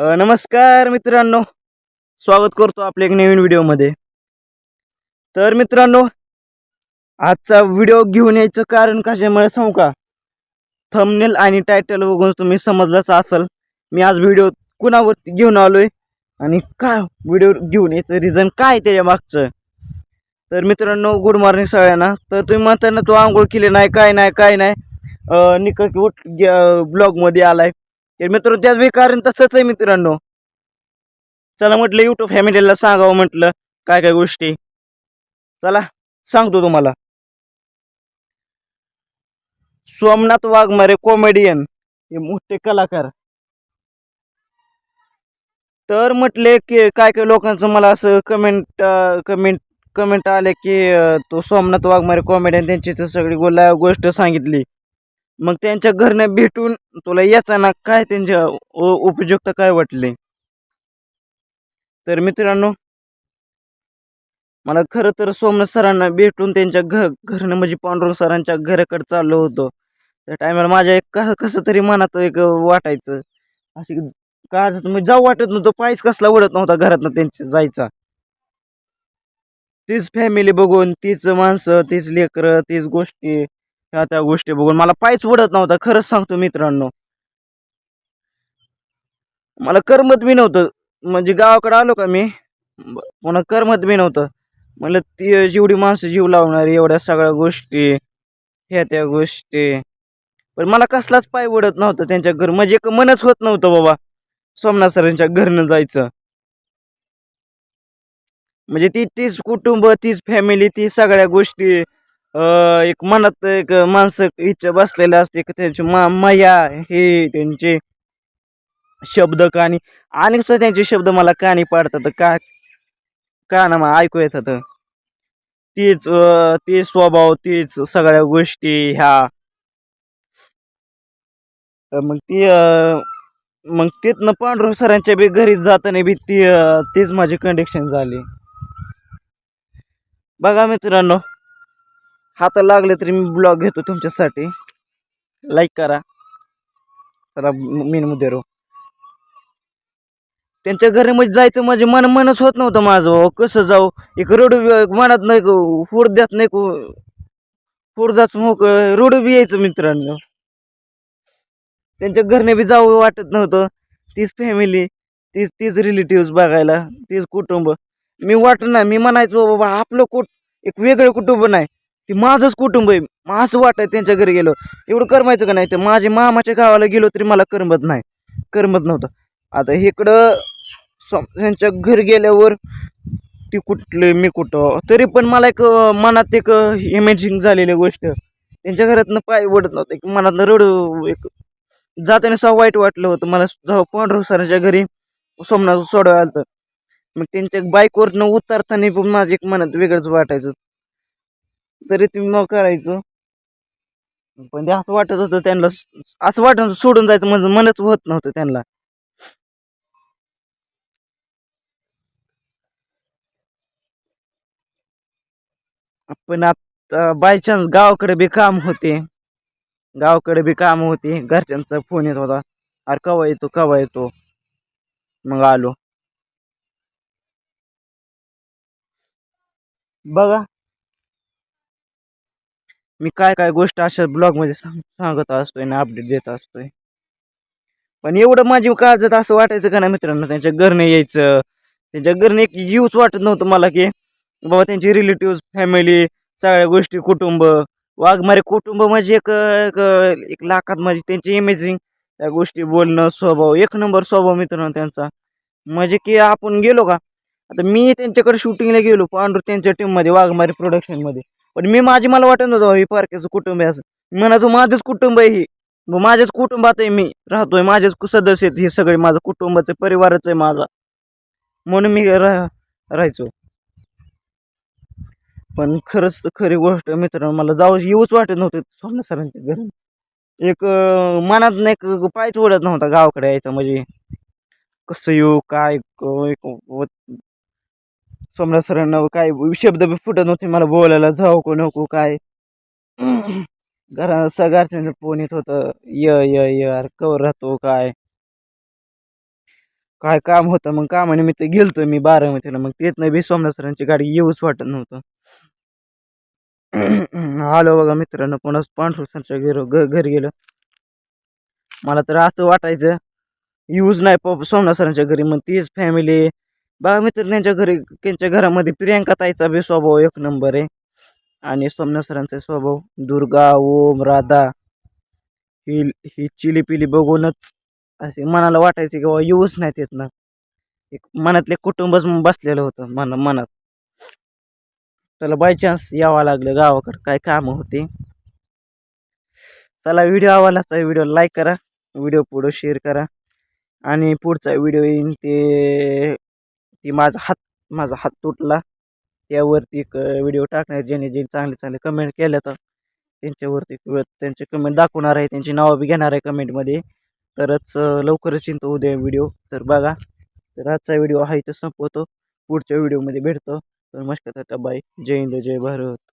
नमस्कार मित्रांनो. स्वागत करतो आपल्या एक नवीन व्हिडिओमध्ये. तर मित्रांनो आजचा व्हिडिओ घेऊन यायचं कारण कशामुळे सांगू का? थंबनेल आणि टायटल बघून तुम्ही समजलंच असेल. मी आज व्हिडिओ कुणावरती घेऊन आलो आहे आणि का व्हिडिओ घेऊन यायचं? रिझन काय त्याच्या मागचं? तर मित्रांनो गुड मॉर्निंग सगळ्यांना. तर तुम्ही म्हणताना तो आंघोळ केली नाही काय नाही काय नाही. निकट उठ ब्लॉगमध्ये आलाय. आहे मित्रांनो त्याच कारण तसंच आहे मित्रांनो. चला म्हटलं युट्यूब फॅमिलीला सांगावं म्हटलं काय काय गोष्टी. चला सांगतो तुम्हाला. सोमनाथ वाघमारे कॉमेडियन हे मोठे कलाकार. तर म्हटले की काय काय लोकांचं मला असं कमेंट कमेंट कमेंट आले की तो सोमनाथ वाघमारे कॉमेडियन त्यांची तर सगळी गोला गोष्ट सांगितली. मग त्यांच्या घरनं भेटून तुला येताना काय त्यांच्या उपयुक्त काय वाटले? तर मित्रांनो मला खरं तर सोमनाथ सरांना भेटून त्यांच्या घर घरनं म्हणजे पांडुरंग सरांच्या घराकडे चाललो होतो. त्या टायमाला माझ्या एक कसं कसं तरी मनात एक वाटायचं. अशी का मग जाऊ वाटत नव्हतं पायच कसला ओढत नव्हता घरातनं त्यांच्या जायचा. तीच फॅमिली बघून तीच माणसं तीच लेकरं तीच गोष्टी. ह्या त्या गोष्टी बघून. मला पायच उडत नव्हता खरंच सांगतो मित्रांनो. मला करमत बी नव्हतं. म्हणजे गावाकडे आलो का मी? पुन्हा करमत बी नव्हतं. म्हणलं ती जेवढी माणसं जीव लावणारी एवढ्या सगळ्या गोष्टी ह्या त्या गोष्टी. पण मला कसलाच पाय उडत नव्हतं त्यांच्या घर. म्हणजे एक मनच होत नव्हतं बाबा सोमनाथ सरांच्या घरनं जायचं. म्हणजे ती तीच कुटुंब तीच फॅमिली ती सगळ्या गोष्टी. एक मनात एक माणसं इच्छा बसलेल्या असते की त्यांची मा माया हे त्यांचे शब्द कानी आणि सुद्धा त्यांचे शब्द मला कानी पाडतात का काना मग ऐकू येतात. तीच ते स्वभाव तीच सगळ्या गोष्टी ह्या. मग ती मग तिथनं पांडुरंग सरांच्या बी घरी जाताना बी ती तीच माझी कंडिक्शन झाली. बघा मित्रांनो हात लागले तरी मी ब्लॉग घेतो तुमच्यासाठी. लाईक करा. चला मेन मुद्दे रो त्यांच्या म्हणजे जायचं म्हणजे मन मनच होत नव्हतं माझं भाऊ. कसं जाऊ? एक रोड मनात नाही हुरद्यात नाही हुरदाच मोक रोड बी यायचं मित्रांनो. त्यांच्या घरने बी जावं वाटत नव्हतं. तीच फॅमिली तीच तीच रिलेटिव्ह बघायला तीच कुटुंब. मी वाटत ना मी म्हणायचो बाबा आपलं कुट एक वेगळं कुटुंब नाही. ते माझंच कुटुंब आहे. मग असं वाटायचं त्यांच्या घरी गेलो. एवढं करमायचं का नाही? तर माझे मामाच्या गावाला गेलो तरी मला करमत नाही. करमत नव्हतं. आता इकडं त्यांच्या ह्यांच्या घरी गेल्यावर ती कुठले मी कुठं? तरी पण मला एक मनात एक इमेजिंग झालेली गोष्ट. त्यांच्या घरातनं पाय ओढत नव्हतं. एक मनातनं रड एक जाताना सहा वाईट वाटलं होतं. मला जेव्हा पांढरू सरांच्या घरी सोमनाथ सोडवायला आलं मग त्यांच्या बाईकवरनं उतरताना पण माझं एक मनात वेगळंच वाटायचं. तरी तुम्ही मग करायचो. पण ते असं वाटत होतं त्यांना असं वाटत होतं सोडून जायचं म्हणजे मनच होत नव्हतं त्यांना. पण आता बाय चान्स गावाकडे बी काम होते. गावाकडे बी काम होते. घरच्यांचा फोन येत होता. अरे कवा येतो कवा येतो? मग आलो. बघा. मी काय काय गोष्ट अशा ब्लॉगमध्ये सांग सांगत असतोय ना अपडेट देत असतोय. पण एवढं माझी काळजात असं वाटायचं का ना मित्रांनो त्यांच्या घरने यायचं. त्यांच्या घरने एक यूज वाटत नव्हतं मला की बाबा त्यांची रिलेटिव्ह फॅमिली सगळ्या गोष्टी कुटुंब. वाघमारे कुटुंब म्हणजे एक एक एक लाखात म्हणजे त्यांची इमेजिंग त्या गोष्टी बोलणं स्वभाव. एक नंबर स्वभाव मित्रांनो त्यांचा. म्हणजे की आपण गेलो का आता मी त्यांच्याकडे शूटिंगला गेलो पांडुर त्यांच्या टीममध्ये वाघमारे प्रोडक्शनमध्ये पण मी माझी मला वाटत नव्हतं ही पारख्याचं कुटुंब आहे असं. मी माझंच कुटुंब आहे ही. मग माझ्याच कुटुंबात आहे मी राहतोय माझेच सदस्य आहेत हे सगळे माझं कुटुंबाचं परिवारच आहे माझा. म्हणून मी राह राहायचो. पण खरंच तर खरी गोष्ट मित्रांनो मला जाऊ येऊच वाटत नव्हते. सोमनाथ सरांच्या घरी एक मनात एक पायच ओढत नव्हता गावाकडे यायचा म्हणजे. कसं येऊ काय एक सोमराज सोमनाथ सरांना काय? शब्द फुटत नव्हते. मला बोलायला जाऊ को नको काय? घरा सगळ्यांचं फोन येत होतं. य य य कवर राहतो काय? काय काम होतं? मग कामानिमित्त गेलतो मी बारामतीला. मग तिथनं बी सोमनाथ सरांची गाडी येऊच वाटत नव्हतं. आलो बघा मित्रांनो. पुन्हा पांढरू सरच्या गेलो घ घरी गेलो. मला तर असं वाटायचं यूज नाही प सोमनाथ सरांच्या घरी. मग तीच फॅमिली बघा मित्र त्यांच्या घरी त्यांच्या घरामध्ये प्रियांका ताईचा बी स्वभाव एक नंबर आहे. आणि सोमनाथ सरांचा स्वभाव दुर्गा ओम राधा ही ही चिली पिली बघूनच असे मनाला वाटायचे की बाबा येऊच नाहीत येत ना. एक मनातले कुटुंबच बसलेलं होतं मन मनात. त्याला बाय चान्स यावं लागलं गावाकडं काय कामं होती. त्याला व्हिडिओ आवडला तर व्हिडिओ लाईक करा व्हिडिओ पुढं शेअर करा. आणि पुढचा व्हिडिओ येईन ते ती माझा हात माझा हात तुटला. त्यावरती एक व्हिडिओ टाकणार ज्याने जे चांगले चांगले कमेंट केल्या तर त्यांच्यावरती त्यांचे कमेंट दाखवणार आहे. त्यांची नावं बी घेणार आहे कमेंटमध्ये तरच लवकरच चिंतो उद्या व्हिडिओ. तर बघा तर आजचा व्हिडिओ आहे तर संपवतो. पुढच्या व्हिडिओमध्ये भेटतो. तर मस्त बाय. जय हिंद जय भारत.